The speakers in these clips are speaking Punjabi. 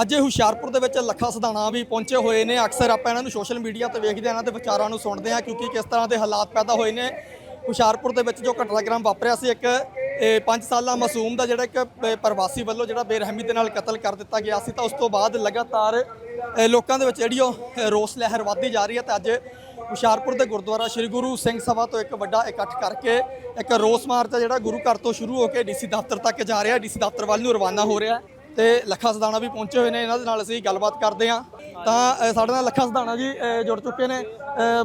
ਅੱਜ ਇਹ ਹੁਸ਼ਿਆਰਪੁਰ ਦੇ ਵਿੱਚ ਲੱਖਾ ਸਧਾਣਾ ਵੀ ਪਹੁੰਚੇ ਹੋਏ ਨੇ। ਅਕਸਰ ਆਪਾਂ ਇਹਨਾਂ ਨੂੰ ਸੋਸ਼ਲ ਮੀਡੀਆ ਤੇ ਵੇਖਦੇ ਹਾਂ, ਇਹਨਾਂ ਦੇ ਵਿਚਾਰਾਂ ਨੂੰ ਸੁਣਦੇ ਹਾਂ, ਕਿਉਂਕਿ ਕਿਸ ਤਰ੍ਹਾਂ ਦੇ ਹਾਲਾਤ ਪੈਦਾ ਹੋਏ ਨੇ। ਹੁਸ਼ਿਆਰਪੁਰ ਦੇ ਵਿੱਚ ਜੋ ਘਟਨਾਕ੍ਰਮ ਵਾਪਰਿਆ ਸੀ, ਇੱਕ 5 ਸਾਲਾ ਮਾਸੂਮ ਦਾ ਜਿਹੜਾ ਇੱਕ ਪ੍ਰਵਾਸੀ ਵੱਲੋਂ ਜਿਹੜਾ ਬੇਰਹਿਮੀ ਦੇ ਨਾਲ ਕਤਲ ਕਰ ਦਿੱਤਾ ਗਿਆ ਸੀ, ਤਾਂ ਉਸ ਤੋਂ ਬਾਅਦ ਲਗਾਤਾਰ ਲੋਕਾਂ ਦੇ ਵਿੱਚ ਜਿਹੜੀ ਉਹ ਰੋਸ ਲਹਿਰ ਵੱਧਦੀ ਜਾ ਰਹੀ ਹੈ ਤੇ ਅੱਜ ਹੁਸ਼ਿਆਰਪੁਰ ਦੇ ਗੁਰਦੁਆਰਾ ਸ੍ਰੀ ਗੁਰੂ ਸਿੰਘ ਸਭਾ ਤੋਂ ਇੱਕ ਵੱਡਾ ਇਕੱਠ ਕਰਕੇ ਇੱਕ ਰੋਸ ਮਾਰਚ ਆ ਜਿਹੜਾ ਗੁਰੂ ਘਰ ਤੋਂ ਸ਼ੁਰੂ ਹੋ ਕੇ ਡੀਸੀ ਦਫ਼ਤਰ ਤੱਕ ਜਾ ਰਿਹਾ। ਡੀਸੀ ਦਫ਼ਤਰ ਵੱਲ ਨੂੰ ਰਵਾਨਾ ਹੋ ਰਿਹਾ। ਤੇ ਲੱਖਾ ਸਦਾਣਾ ਵੀ ਪਹੁੰਚੇ ਹੋਏ ਨੇ, ਇਹਨਾਂ ਦੇ ਨਾਲ ਅਸੀਂ ਗੱਲਬਾਤ ਕਰਦੇ ਹਾਂ। ਤਾਂ ਸਾਡੇ ਨਾਲ ਲੱਖਾ ਸਦਾਣਾ ਜੀ ਜੁੜ ਚੁੱਕੇ ਨੇ।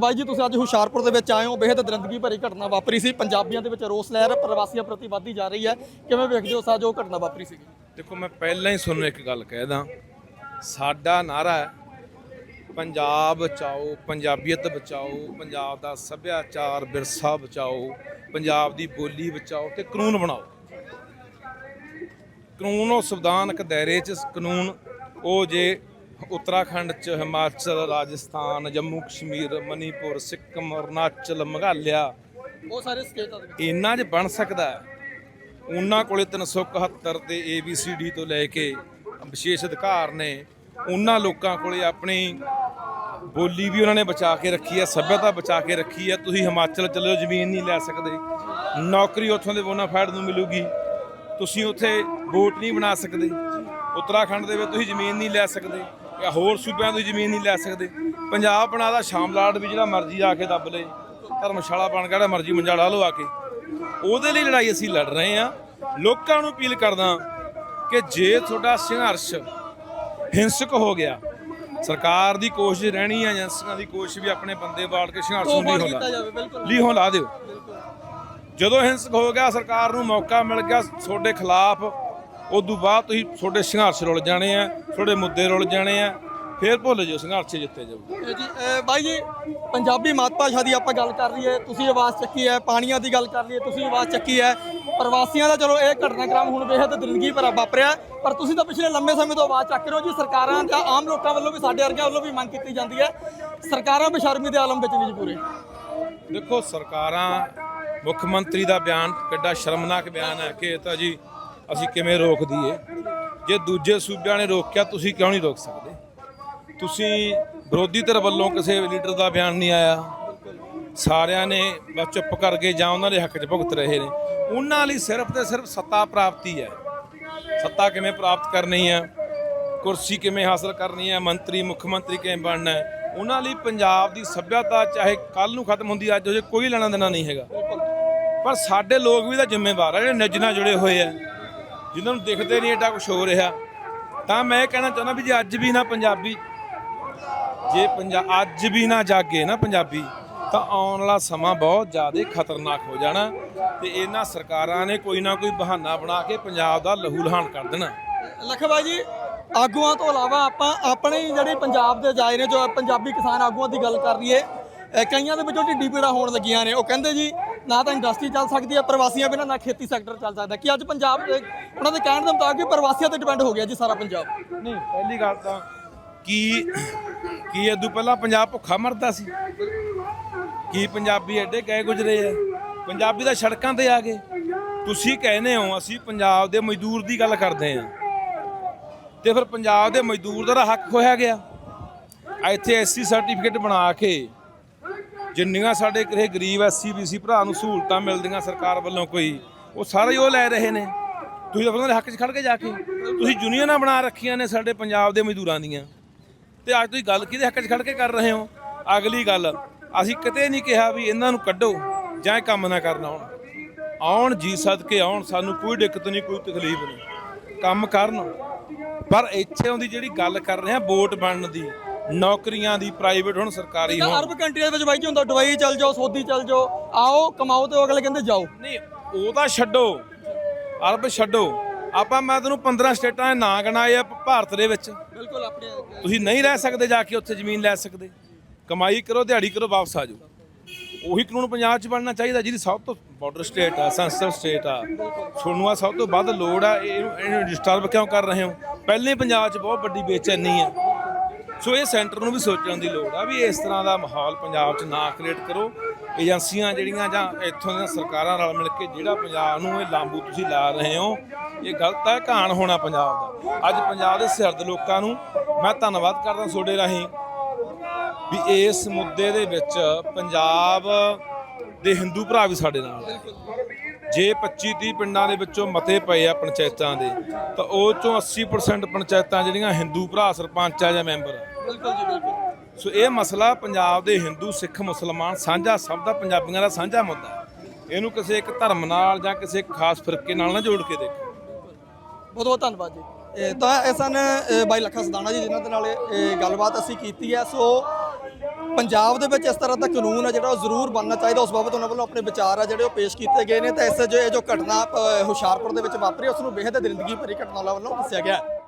ਬਾਈ ਜੀ, ਤੁਸੀਂ ਅੱਜ ਹੁਸ਼ਿਆਰਪੁਰ ਦੇ ਵਿੱਚ ਆਏ ਹੋ। ਬੇहद ਦਰਿੰਦਗੀ ਭਰੀ ਘਟਨਾ ਵਾਪਰੀ ਸੀ। ਪੰਜਾਬੀਆਂ ਦੇ ਵਿੱਚ ਰੋਸ ਲਹਿਰ ਪ੍ਰਵਾਸੀਆਂ ਪ੍ਰਤੀ ਵੱਧਦੀ ਜਾ ਰਹੀ ਹੈ। ਕਿਵੇਂ ਵੇਖਦੇ ਹੋ ਸਾ ਜੋ ਘਟਨਾ ਵਾਪਰੀ ਸੀ ਦੇਖੋ, ਮੈਂ ਪਹਿਲਾਂ ਹੀ ਤੁਹਾਨੂੰ ਇੱਕ ਗੱਲ ਕਹਿ ਦਾਂ। ਸਾਡਾ ਨਾਰਾ ਹੈ, ਪੰਜਾਬ ਬਚਾਓ, ਪੰਜਾਬੀਅਤ ਬਚਾਓ, ਪੰਜਾਬ ਦਾ ਸੱਭਿਆਚਾਰ ਵਿਰਸਾ ਬਚਾਓ, ਪੰਜਾਬ ਦੀ ਬੋਲੀ ਬਚਾਓ ਤੇ ਕਾਨੂੰਨ ਬਣਾਓ। ਕਾਨੂੰਨ ਉਹ ਸੰਵਿਧਾਨਕ ਦਾਇਰੇ 'ਚ ਕਾਨੂੰਨ ਉਹ ਜੇ ਉੱਤਰਾਖੰਡ 'ਚ ਹਿਮਾਚਲ ਰਾਜਸਥਾਨ ਜੰਮੂ ਕਸ਼ਮੀਰ ਮਨੀਪੁਰ ਸਿੱਕਮ ਅਰੁਣਾਚਲ ਮੇਘਾਲਿਆ ਉਹ ਸਾਰੇ ਸਟੇਟਾਂ ਦੇ ਇੰਨਾ 'ਚ ਬਣ ਸਕਦਾ ਉਹਨਾਂ ਕੋਲੇ 371 ਤੇ ABCD ਤੋਂ ਲੈ ਕੇ ਵਿਸ਼ੇਸ਼ ਅਧਿਕਾਰ ਨੇ। ਉਹਨਾਂ ਲੋਕਾਂ ਕੋਲੇ ਆਪਣੀ ਬੋਲੀ ਵੀ ਉਹਨਾਂ ਨੇ ਬਚਾ ਕੇ ਰੱਖੀ ਹੈ ਸੱਭਿਅਤਾ ਬਚਾ ਕੇ ਰੱਖੀ ਹੈ। ਤੁਸੀਂ ਹਿਮਾਚਲ ਚੱਲੋ ਜ਼ਮੀਨ ਨਹੀਂ ਲੈ ਸਕਦੇ। ਨੌਕਰੀ ਉੱਥੋਂ ਦੇ ਬੋਨਾਫਾਈਡ ਨੂੰ ਮਿਲੂਗੀ। ਤੁਸੀਂ ਉੱਥੇ ਵੋਟ ਨਹੀਂ ਬਣਾ ਸਕਦੇ। ਉੱਤਰਾਖੰਡ ਦੇ ਵਿੱਚ ਤੁਸੀਂ ਜ਼ਮੀਨ ਨਹੀਂ ਲੈ ਸਕਦੇ ਜਾਂ ਹੋਰ ਸੂਬਿਆਂ ਤੋਂ ਜ਼ਮੀਨ ਨਹੀਂ ਲੈ ਸਕਦੇ। ਪੰਜਾਬ ਬਣਾਦਾ ਸ਼ਾਮਲਾਟ ਵੀ ਜਿਹੜਾ ਮਰਜ਼ੀ ਆ ਕੇ ਦੱਬ ਲੇ ਧਰਮਸ਼ਾਲਾ ਬਣ ਗਿਆ ਜਿਹੜਾ ਮਰਜ਼ੀ ਮੰਜਾ ਲਾ ਲਓ ਆ ਕੇ। ਉਹਦੇ ਲਈ ਲੜਾਈ ਅਸੀਂ ਲੜ ਰਹੇ ਹਾਂ। ਲੋਕਾਂ ਨੂੰ ਅਪੀਲ ਕਰਦਾ ਕਿ ਜੇ ਤੁਹਾਡਾ ਸੰਘਰਸ਼ ਹਿੰਸਕ ਹੋ ਗਿਆ ਸਰਕਾਰ ਦੀ ਕੋਸ਼ਿਸ਼ ਰਹਿਣੀ ਹੈ ਏਜੰਸੀਆਂ ਦੀ ਕੋਸ਼ਿਸ਼ ਵੀ ਆਪਣੇ ਬੰਦੇ ਬਾੜ ਕੇ ਸੰਘਰਸ਼ ਜਾਵੇ ਬਿਲਕੁਲ। ਲੀਹੋਂ ਲਾ ਦਿਓ। ਜਦੋਂ ਹਿੰਸਕ ਹੋ ਗਿਆ ਸਰਕਾਰ ਨੂੰ ਮੌਕਾ ਮਿਲ ਗਿਆ ਤੁਹਾਡੇ ਖਿਲਾਫ ਉਦੋਂ ਬਾਅਦ ਤੁਸੀਂ ਤੁਹਾਡੇ ਸੰਘਰਸ਼ ਰੁਲ ਜਾਣੇ ਆ ਤੁਹਾਡੇ ਮੁੱਦੇ ਰੁਲ ਜਾਣੇ ਆ ਫੇਰ ਭੁੱਲ ਜਾਓ ਸੰਘਰਸ਼ ਜਿੱਤੇ ਇਹ ਜੀ ਅਹ ਬਾਈ ਜੀ ਪੰਜਾਬੀ ਮਾਤ ਭਾਸ਼ਾ ਦੀ ਆਪਾਂ ਗੱਲ ਕਰ ਲਈਏ ਤੁਸੀਂ ਆਵਾਜ਼ ਚੱਕੀ ਹੈ ਪਾਣੀਆਂ ਦੀ ਗੱਲ ਕਰ ਲਈਏ ਤੁਸੀਂ ਆਵਾਜ਼ ਚੱਕੀ ਹੈ ਪ੍ਰਵਾਸੀਆਂ ਦਾ ਚਲੋ ਇਹ ਘਟਨਾਕ੍ਰਮ ਹੁਣ ਬੇਹੱਦ ਦਰਿੰਦਗੀ ਭਰਾ ਵਾਪਰਿਆ ਪਰ ਤੁਸੀਂ ਤਾਂ ਪਿਛਲੇ ਲੰਮੇ ਸਮੇਂ ਤੋਂ ਆਵਾਜ਼ ਚੱਕ ਰਹੇ ਹੋ ਜੀ ਸਰਕਾਰਾਂ ਜਾਂ ਆਮ ਲੋਕਾਂ ਵੱਲੋਂ ਵੀ ਸਾਡੇ ਵਰਗਿਆਂ ਵੱਲੋਂ ਵੀ ਮੰਗ ਕੀਤੀ ਜਾਂਦੀ ਹੈ ਸਰਕਾਰਾਂ ਬੇਸ਼ਰਮੀ ਦੇ ਆਲਮ ਵਿੱਚ ਨਹੀਂ ਜੀ ਪੂਰੇ। ਦੇਖੋ ਸਰਕਾਰਾਂ ਮੁੱਖ ਮੰਤਰੀ ਦਾ ਬਿਆਨ, ਕਿੱਡਾ ਸ਼ਰਮਨਾਕ ਬਿਆਨ ਹੈ ਕਿ ਇਹ ਤਾਂ ਜੀ ਅਸੀਂ ਕਿਵੇਂ ਰੋਕ ਦਈਏ? ਜੇ ਦੂਜੇ ਸੂਬਿਆਂ ਨੇ ਰੋਕਿਆ, ਤੁਸੀਂ ਕਿਉਂ ਨਹੀਂ ਰੋਕ ਸਕਦੇ? ਤੁਸੀਂ ਵਿਰੋਧੀ ਧਿਰ ਵੱਲੋਂ ਕਿਸੇ ਲੀਡਰ ਦਾ ਬਿਆਨ ਨਹੀਂ ਆਇਆ। ਸਾਰਿਆਂ ਨੇ ਬਸ ਚੁੱਪ ਕਰਕੇ ਜਾਂ ਉਹਨਾਂ ਦੇ ਹੱਕ 'ਚ ਭੁਗਤ ਰਹੇ ਨੇ। ਉਹਨਾਂ ਲਈ ਸਿਰਫ ਤੇ ਸਿਰਫ ਸੱਤਾ ਪ੍ਰਾਪਤੀ ਹੈ। ਸੱਤਾ ਕਿਵੇਂ ਪ੍ਰਾਪਤ ਕਰਨੀ ਹੈ? ਕੁਰਸੀ ਕਿਵੇਂ ਹਾਸਲ ਕਰਨੀ ਹੈ? ਮੰਤਰੀ, ਮੁੱਖ ਮੰਤਰੀ ਕਿਵੇਂ ਬਣਨਾ ਹੈ? ਉਹਨਾਂ ਲਈ ਪੰਜਾਬ ਦੀ ਸੱਭਿਅਤਾ ਚਾਹੇ ਕੱਲ ਨੂੰ ਖਤਮ ਹੁੰਦੀ, ਅੱਜ ਹੋ ਜੇ ਕੋਈ ਲੈਣਾ ਦੇਣਾ ਨਹੀਂ ਹੈਗਾ। ਪਰ ਸਾਡੇ ਲੋਕ ਵੀ ਤਾਂ ਜ਼ਿੰਮੇਵਾਰ ਆ, ਜਿਹੜੇ ਨਿੱਜ ਨਾਲ ਜੁੜੇ ਹੋਏ ਆ, ਜਿਨ੍ਹਾਂ ਨੂੰ ਦਿਖਦੇ ਨਹੀਂ ਏਡਾ ਕੁਝ ਹੋ ਰਿਹਾ। ਤਾਂ ਮੈਂ ਇਹ ਕਹਿਣਾ ਚਾਹੁੰਦਾ ਵੀ ਜੇ ਅੱਜ ਵੀ ਨਾ ਪੰਜਾਬੀ, ਜੇ ਪੰਜਾਬ ਅੱਜ ਵੀ ਨਾ ਜਾਗੇ ਨਾ ਪੰਜਾਬੀ, ਤਾਂ ਆਉਣ ਵਾਲਾ ਸਮਾਂ ਬਹੁਤ ਜ਼ਿਆਦਾ ਖਤਰਨਾਕ ਹੋ ਜਾਣਾ ਤੇ ਇਹਨਾਂ ਸਰਕਾਰਾਂ ਨੇ ਕੋਈ ਨਾ ਕੋਈ ਬਹਾਨਾ ਬਣਾ ਕੇ ਪੰਜਾਬ ਦਾ ਲਹੂ ਲਹਾਨ ਕਰ ਦੇਣਾ। ਲਖਬਾ ਜੀ, ਆਗੂਆਂ ਤੋਂ ਇਲਾਵਾ ਆਪਾਂ ਆਪਣੇ ਜਿਹੜੇ ਪੰਜਾਬ ਦੇ ਜਾਏ ਨੇ, ਜੋ ਪੰਜਾਬੀ ਕਿਸਾਨ ਆਗੂਆਂ ਦੀ ਗੱਲ ਕਰ ਲਈਏ ਕਈਆਂ ਦੇ ਵਿੱਚੋਂ ਢਿੱਡੀ ਪੀੜਾ ਹੋਣ ਲੱਗੀਆਂ ਨੇ। ਉਹ ਕਹਿੰਦੇ ਜੀ ਨਾ ਤਾਂ ਇੰਡਸਟਰੀ ਚੱਲ ਸਕਦੀ ਹੈ ਪ੍ਰਵਾਸੀਆਂ ਬਿਨਾਂ ਨਾ ਖੇਤੀ ਸੈਕਟਰ ਚੱਲ ਸਕਦਾ। ਕਿ ਅੱਜ ਪੰਜਾਬ ਦੇ- ਉਹਨਾਂ ਦੇ ਕਹਿਣ ਦੇ ਮੁਤਾਬਕ ਪ੍ਰਵਾਸੀਆਂ ਤੇ ਡਿਪੈਂਡ ਹੋ ਗਿਆ ਜੀ ਸਾਰਾ ਪੰਜਾਬ। ਨਹੀਂ, ਪਹਿਲੀ ਗੱਲ ਤਾਂ ਕੀ ਕੀ ਇਦੋਂ ਪਹਿਲਾਂ ਪੰਜਾਬ ਭੁੱਖਾ ਮਰਦਾ ਸੀ? ਕੀ ਪੰਜਾਬੀ ਐਡੇ ਗਏ ਗੁਜਰੇ ਆ? ਪੰਜਾਬੀ ਤਾਂ ਸੜਕਾਂ ਤੇ ਆ ਗਏ। ਤੁਸੀਂ ਕਹਿੰਦੇ ਹੋ, ਅਸੀਂ ਪੰਜਾਬ ਦੇ ਮਜ਼ਦੂਰ ਦੀ ਗੱਲ ਕਰਦੇ ਆ ਤੇ ਫਿਰ ਪੰਜਾਬ ਦੇ ਮਜ਼ਦੂਰ ਦਾ ਤਾਂ ਹੱਕ ਖੋਇਆ ਗਿਆ। ਇੱਥੇ ਐਸਸੀ ਸਰਟੀਫਿਕੇਟ ਬਣਾ ਕੇ ਜਿੰਨੀਆਂ ਸਾਡੇ ਕਿਸੇ ਗਰੀਬ ਐਸਸੀ ਬੀਸੀ ਭਰਾ ਨੂੰ ਸਹੂਲਤਾਂ ਮਿਲਦੀਆਂ ਸਰਕਾਰ ਵੱਲੋਂ ਕੋਈ, ਉਹ ਸਾਰੇ ਉਹ ਲੈ ਰਹੇ ਨੇ। ਤੁਸੀਂ ਤਾਂ ਉਹਨਾਂ ਦੇ ਹੱਕ 'ਚ ਖੜ ਕੇ ਜਾ ਕੇ, ਤੁਸੀਂ ਯੂਨੀਅਨਾਂ ਬਣਾ ਰੱਖੀਆਂ ਨੇ ਸਾਡੇ ਪੰਜਾਬ ਦੇ ਮਜ਼ਦੂਰਾਂ ਦੀਆਂ। ਤੇ ਅੱਜ ਤੁਸੀਂ ਗੱਲ ਕਿਹਦੇ ਹੱਕ 'ਚ ਖੜ ਕੇ ਕਰ ਰਹੇ ਹੋ? ਅਗਲੀ ਗੱਲ, ਅਸੀਂ ਕਿਤੇ ਨਹੀਂ ਕਿਹਾ ਵੀ ਇਹਨਾਂ ਨੂੰ ਕੱਢੋ ਜਾਂ ਇਹ ਕੰਮ ਨਾ ਕਰਨ ਆਉਣ। ਆਉਣ ਜੀ ਸਦਕੇ ਆਉਣ, ਸਾਨੂੰ ਕੋਈ ਦਿੱਕਤ ਨਹੀਂ, ਕੋਈ ਤਕਲੀਫ ਨਹੀਂ। ਕੰਮ ਕਰਨ। ਪਰ ਇੱਥੇ ਆਉਂਦੀ ਜਿਹੜੀ ਗੱਲ ਕਰ ਰਹੇ ਆ, ਵੋਟ ਬਣਨ ਦੀ ਨੌਕਰੀਆਂ ਦੀ ਪ੍ਰਾਈਵੇਟ ਹੁਣ ਸਰਕਾਰੀ ਹੋਣ। ਅਰਬ ਕੰਟਰੀਆਂ ਦੇ ਵਿੱਚ ਬਾਈ ਜੀ ਹੁੰਦਾ ਦੁਬਈ ਚੱਲ ਜਾਓ ਸਊਦੀ ਚੱਲ ਜਾਓ ਆਓ ਕਮਾਓ ਤੇ ਉਹ ਅਗਲੇ ਕਹਿੰਦੇ ਜਾਓ। ਨਹੀਂ ਉਹ ਤਾਂ ਛੱਡੋ। ਅਰਬ ਛੱਡੋ। ਆਪਾਂ ਮੈਂ ਤੈਨੂੰ 15 ਸਟੇਟਾਂ ਦੇ ਨਾਂ ਗਿਣਾਏ ਆ ਭਾਰਤ ਦੇ ਵਿੱਚ। ਬਿਲਕੁਲ ਆਪਣੇ ਤੁਸੀਂ ਨਹੀਂ ਰਹਿ ਸਕਦੇ ਜਾ ਕੇ ਉੱਥੇ ਜ਼ਮੀਨ ਲੈ ਸਕਦੇ। ਕਮਾਈ ਕਰੋ ਦਿਹਾੜੀ ਕਰੋ ਵਾਪਸ ਆ ਜਾਓ। ਉਹੀ ਕਾਨੂੰਨ ਪੰਜਾਬ 'ਚ ਬਣਨਾ ਚਾਹੀਦਾ ਜਿਹਦੀ ਸਭ ਤੋਂ ਬਾਰਡਰ ਸਟੇਟ ਆ ਸੈਂਸਿਟਿਵ ਸਟੇਟ ਆ। ਤੁਹਾਨੂੰ ਆ ਸਭ ਤੋਂ ਵੱਧ ਲੋੜ ਆ ਇਹਨੂੰ ਇਹਨੂੰ ਡਿਸਟਰਬ ਕਿਉਂ ਕਰ ਰਹੇ ਹੋ? ਪਹਿਲੇ ਪੰਜਾਬ 'ਚ ਬਹੁਤ ਵੱਡੀ ਬੇਚੈਨੀ ਆ। ਸੋ ਇਹ ਸੈਂਟਰ ਨੂੰ ਵੀ ਸੋਚਣ ਦੀ ਲੋੜ ਆ ਵੀ ਇਸ ਤਰ੍ਹਾਂ ਦਾ ਮਾਹੌਲ ਪੰਜਾਬ 'ਚ ਨਾ ਕ੍ਰੀਏਟ ਕਰੋ ਏਜੰਸੀਆਂ ਜਿਹੜੀਆਂ ਜਾਂ ਇੱਥੋਂ ਦੀਆਂ ਸਰਕਾਰਾਂ ਨਾਲ ਮਿਲ ਕੇ ਜਿਹੜਾ ਪੰਜਾਬ ਨੂੰ ਇਹ ਲਾਂਬੂ ਤੁਸੀਂ ਲਾ ਰਹੇ ਹੋ, ਇਹ ਗਲਤ ਹੈ ਘਾਣ ਹੋਣਾ ਪੰਜਾਬ ਦਾ ਅੱਜ ਪੰਜਾਬ ਦੇ ਸਿਰਦ ਲੋਕਾਂ ਨੂੰ ਮੈਂ ਧੰਨਵਾਦ ਕਰਦਾ ਤੁਹਾਡੇ ਰਾਹੀਂ ਵੀ ਇਸ ਮੁੱਦੇ ਦੇ ਵਿੱਚ ਪੰਜਾਬ ਦੇ ਹਿੰਦੂ ਭਰਾ ਵੀ ਸਾਡੇ ਨਾਲ ਹੈ। ਜੇ 25 30 ਪਿੰਡਾਂ ਦੇ ਵਿੱਚੋਂ ਮਤੇ ਪਏ ਆ ਪੰਚਾਇਤਾਂ ਦੇ ਤਾਂ ਉਹ ਚੋਂ 80% ਪੰਚਾਇਤਾਂ ਜਿਹੜੀਆਂ ਹਿੰਦੂ ਭਰਾ ਸਰਪੰਚ ਆ ਜਾਂ ਮੈਂਬਰ ਬਿਲਕੁਲ ਜੀ ਬਿਲਕੁਲ। ਸੋ ਇਹ ਮਸਲਾ ਪੰਜਾਬ ਦੇ ਹਿੰਦੂ ਸਿੱਖ ਮੁਸਲਮਾਨ ਸਾਂਝਾ ਸਭ ਦਾ ਪੰਜਾਬੀਆਂ ਦਾ ਸਾਂਝਾ ਮੁੱਦਾ ਹੈ। ਇਹਨੂੰ ਕਿਸੇ ਇੱਕ ਧਰਮ ਨਾਲ ਜਾਂ ਕਿਸੇ ਖਾਸ ਫਿਰਕੇ ਨਾਲ ਨਾ ਜੋੜ ਕੇ ਦੇਖੋ। ਬਹੁਤ ਬਹੁਤ ਧੰਨਵਾਦ ਜੀ। ਇਹ ਤਾਂ ਇਹ ਸਨ ਅ, ਬਾਈ ਲੱਖਾ ਸਦਾਣਾ ਜੀ ਜਿਨ੍ਹਾਂ ਦੇ ਨਾਲ ਇਹ ਗੱਲਬਾਤ ਅਸੀਂ ਕੀਤੀ ਹੈ। ਸੋ ਪੰਜਾਬ ਦੇ ਵਿੱਚ ਇਸ ਤਰ੍ਹਾਂ ਦਾ ਕਾਨੂੰਨ ਹੈ ਜਿਹੜਾ ਉਹ ਜ਼ਰੂਰ ਬਣਨਾ ਚਾਹੀਦਾ। ਉਸ ਬਾਬਤ ਉਹਨਾਂ ਵੱਲੋਂ ਆਪਣੇ ਵਿਚਾਰ ਆ ਜਿਹੜੇ ਉਹ ਪੇਸ਼ ਕੀਤੇ ਗਏ ਨੇ। ਤਾਂ ਇਸ ਜੋ ਇਹ ਜੋ ਘਟਨਾ ਹੁਸ਼ਿਆਰਪੁਰ ਦੇ ਵਿੱਚ ਵਾਪਰੀ, ਉਸ ਨੂੰ ਬੇਹੱਦ ਦਰਿੰਦਗੀ ਭਰੀ ਘਟਨਾ ਵੱਲੋਂ ਦੱਸਿਆ ਗਿਆ ਹੈ।